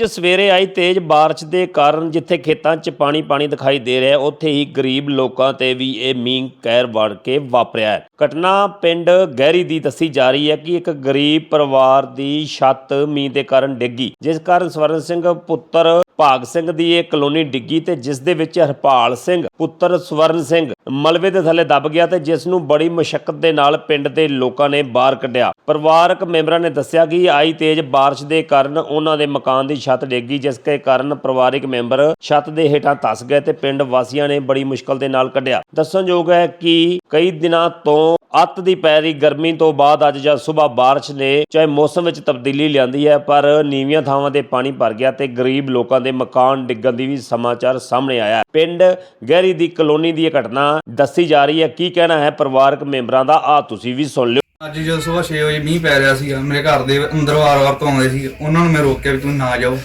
ਅੱਜ ਸਵੇਰੇ ਆਈ ਤੇਜ਼ ਬਾਰਿਸ਼ ਦੇ ਕਾਰਨ ਜਿੱਥੇ ਖੇਤਾਂ 'ਚ ਪਾਣੀ ਪਾਣੀ ਦਿਖਾਈ ਦੇ ਰਿਹਾ ਉੱਥੇ ਹੀ ਗਰੀਬ ਲੋਕਾਂ ਤੇ ਵੀ ਇਹ ਮੀਂਹ ਕਹਿਰ ਵੜ ਕੇ ਵਾਪਰਿਆ ਹੈ। ਘਟਨਾ ਪਿੰਡ ਗਹਿਰੀ ਦੀ ਦੱਸੀ ਜਾ ਰਹੀ ਹੈ ਕਿ ਇੱਕ ਗਰੀਬ ਪਰਿਵਾਰ ਦੀ ਛੱਤ ਮੀਂਹ ਦੇ ਕਾਰਨ ਡਿੱਗੀ, ਜਿਸ ਕਾਰਨ ਸਵਰਨ ਸਿੰਘ ਪੁੱਤਰ ਭਾਗ ਸਿੰਘ ਦੀ ਇਹ ਕਲੋਨੀ ਡਿੱਗੀ ਤੇ ਜਿਸ ਦੇ ਵਿੱਚ ਹਰਪਾਲ ਸਿੰਘ ਪੁੱਤਰ ਸਵਰਨ ਸਿੰਘ ਮਲਵੇ ਦੇ ਥੱਲੇ ਦੱਬ ਗਿਆ ਤੇ ਜਿਸ ਨੂੰ ਬੜੀ ਮੁਸ਼ਕਲ ਦੇ ਨਾਲ ਪਿੰਡ ਦੇ ਲੋਕਾਂ ਨੇ ਬਾਹਰ ਕੱਢਿਆ। ਪਰਿਵਾਰਕ ਮੈਂਬਰਾਂ ਨੇ ਦੱਸਿਆ ਕਿ ਆਈ ਤੇਜ਼ ਬਾਰਿਸ਼ ਦੇ ਕਾਰਨ ਉਹਨਾਂ ਦੇ ਮਕਾਨ ਦੀ ਛੱਤ ਡਿੱਗੀ ਜਿਸ ਦੇ ਕਾਰਨ ਪਰਿਵਾਰਕ ਮੈਂਬਰ ਛੱਤ ਦੇ ਹੇਠਾਂ ਧਸ ਗਏ ਤੇ ਪਿੰਡ ਵਾਸੀਆਂ ਨੇ ਬੜੀ ਮੁਸ਼ਕਲ ਦੇ ਨਾਲ ਕੱਢਿਆ। ਦੱਸਣਯੋਗ ਹੈ ਕਿ ਕਈ ਦਿਨਾਂ ਤੋਂ ਅੱਤ ਦੀ ਪੈਰੀ ਗਰਮੀ ਤੋਂ ਬਾਅਦ ਅੱਜ ਜਦ ਸਵੇਰ ਬਾਰਿਸ਼ ਨੇ ਚਾਹੇ ਮੌਸਮ ਵਿੱਚ ਤਬਦੀਲੀ ਲਿਆਂਦੀ ਹੈ, ਪਰ ਨੀਵੀਆਂ ਥਾਵਾਂ ਤੇ ਪਾਣੀ ਭਰ ਗਿਆ ਤੇ ਗਰੀਬ ਲੋਕਾਂ ਦੇ ਮਕਾਨ ਡਿੱਗਣ ਦੀ ਵੀ ਸਮਾਚਾਰ ਸਾਹਮਣੇ ਆਇਆ ਪਿੰਡ ਗਹਿਰੀ ਦੀ ਕਲੋਨੀ ਦੀ ਇਹ ਘਟਨਾ ਦੱਸੀ ਜਾ ਰਹੀ ਹੈ। ਕੀ ਕਹਿਣਾ ਹੈ ਪਰਿਵਾਰਕ ਮੈਂਬਰਾਂ ਦਾ? ਆ ਤੁਸੀਂ ਵੀ ਸੁਣ ਲਿਓ। ਅੱਜ ਜਦੋਂ ਸਵੇਰ 6 ਵਜੇ ਮੀਂਹ ਪੈ ਰਿਹਾ ਸੀਗਾ ਮੇਰੇ ਘਰ ਦੇ ਅੰਦਰ ਵਾਰ-ਵਾਰ ਤੋਂ ਆਉਂਦੇ ਸੀ ਉਹਨਾਂ ਨੂੰ ਮੈਂ ਰੋਕਿਆ ਵੀ ਤੂੰ ਨਾ ਜਾਓ।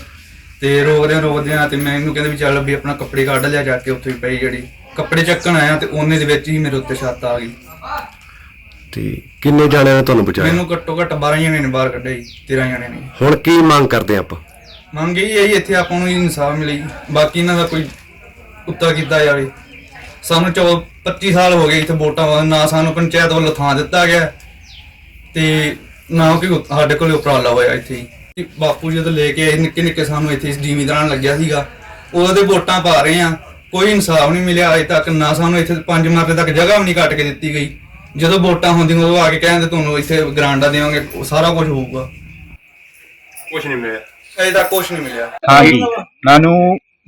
ਤੇ ਰੋਕਦਿਆਂ ਰੋਕਦਿਆਂ ਤੇ ਮੈਂ ਇਹਨੂੰ ਕਹਿੰਦਾ ਵੀ ਚੱਲ ਵੀ ਆਪਣਾ ਕੱਪੜੇ ਕੱਢ ਲਿਆ ਜਾ ਕੇ ਉੱਥੇ ਹੀ ਪਈ ਜਿਹੜੀ। ਕੱਪੜੇ ਚੱਕਣ ਆਇਆ ਤੇ ਉਹਨੇ ਦੇ ਵਿੱਚ ਹੀ ਮੇਰੇ ਉੱਤੇ ਛੱਤ ਆ ਗਈ। ਤੇ ਕਿੰਨੇ ਜਾਣਿਆਂ ਨੇ ਤੁਹਾਨੂੰ ਬਚਾਇਆ? ਮੈਨੂੰ ਘੱਟੋ ਘੱਟ 12 ਜਣੇ ਨੇ ਬਾਹਰ ਕੱਢਿਆ ਜੀ 13 ਜਣੇ ਨੇ। ਹੁਣ ਕੀ ਮੰਗ ਕਰਦੇ ਆਪਾਂ? ਮੰਗ ਇਹ ਹੈ ਜੀ ਇੱਥੇ ਆਪਾਂ ਨੂੰ ਇਨਸਾਫ ਮਿਲੇ ਜੀ। ਬਾਕੀ ਇਹਨਾਂ ਦਾ ਕੋਈ ਉੱਤਾ ਕੀਤਾ ਜਾਵੇ। ਸਾਨੂੰ ਚੋ 25 ਸਾਲ ਹੋ ਗਏ ਇੱਥੇ ਵੋਟਾਂ ਵਾਂ ਨਾ ਸਾਨੂੰ ਪੰਚਾਇਤ ਵੱਲੋਂ ਥਾਂ ਦਿੱਤਾ ਗਿਆ। ਤੇ ਨਾ ਕੋਈ ਸਾਡੇ ਕੋਲ ਉਪਰਾਲਾ ਹੋਇਆ ਇੱਥੇ ਹੀ। ਕਿ ਬਾਪੂ ਜਦੋਂ ਲੈ ਕੇ ਆਏ ਨਿੱਕੇ ਨਿੱਕੇ ਸਾਨੂੰ ਇੱਥੇ ਜ਼ਿਮੀਂਦਾਰਾਂ ਲੱਗਿਆ ਸੀਗਾ ਉਹਦੇ ਵੋਟਾਂ ਪਾ ਰਹੇ ਆ ਕੋਈ ਇਨਸਾਫ ਨਹੀਂ ਮਿਲਿਆ ਅਜੇ ਤੱਕ ਨਾ ਸਾਨੂੰ ਇੱਥੇ ਪੰਜ ਮਰਲੇ ਤੱਕ ਜਗ੍ਹਾ ਵੀ ਨਹੀਂ ਕੱਟ ਕੇ ਦਿੱਤੀ ਗਈ ਜਦੋਂ ਵੋਟਾਂ ਹੁੰਦੀਆਂ ਉਦੋਂ ਆ ਕੇ ਕਹਿੰਦੇ ਤੁਹਾਨੂੰ ਇੱਥੇ ਗਰਾਂਡਾ ਦੇਵਾਂਗੇ ਉਹ ਸਾਰਾ ਕੁਝ ਹੋਊਗਾ ਕੁਝ ਨਹੀਂ ਮਿਲਿਆ ਅਜੇ ਤੱਕ ਕੁਝ ਨਹੀਂ ਮਿਲਿਆ हाँ जी मैनू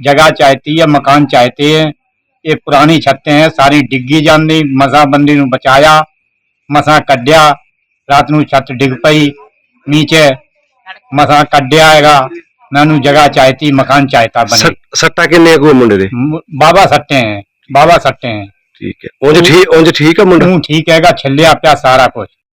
जगह चाहती है मकान चाहते हैं ये पुरानी छतें हैं सारी डिग्गी ਜਾਂਦੀ ਮਸਾਂ ਬੰਦੀ ਨੂੰ ਬਚਾਇਆ ਮਸਾਂ ਕੱਢਿਆ ਰਾਤ ਨੂੰ ਛੱਤ ਡਿੱਗ ਪਈ ਨੀਚੇ ਮਸਾਂ ਕੱਢਿਆ ਹੈਗਾ ਮੈਨੂੰ ਜਗ੍ਹਾ ਚਾਹਤੀ ਮਕਾਨ ਚਾਹਤਾ ਬਣੇ। ਸੱਟ- ਸੱਟਾਂ ਕਿੰਨੇ ਕੋ ਮੁੰਡੇ ਦੇ? ਮ- ਬਾਬਾ ਸੱਟੇ हैं ਬਾਬਾ ਸੱਟੇ हैं ਠੀਕ ਹੈ। ਉਂਝ ਠੀਕ ਉਂਝ ਠੀਕ ਆ ਮੁੰਡਾ? ਤੂੰ ਠੀਕ ਹੈਗਾ ਛੱਲਿਆ ਪਿਆ ਸਾਰਾ ਕੁਝ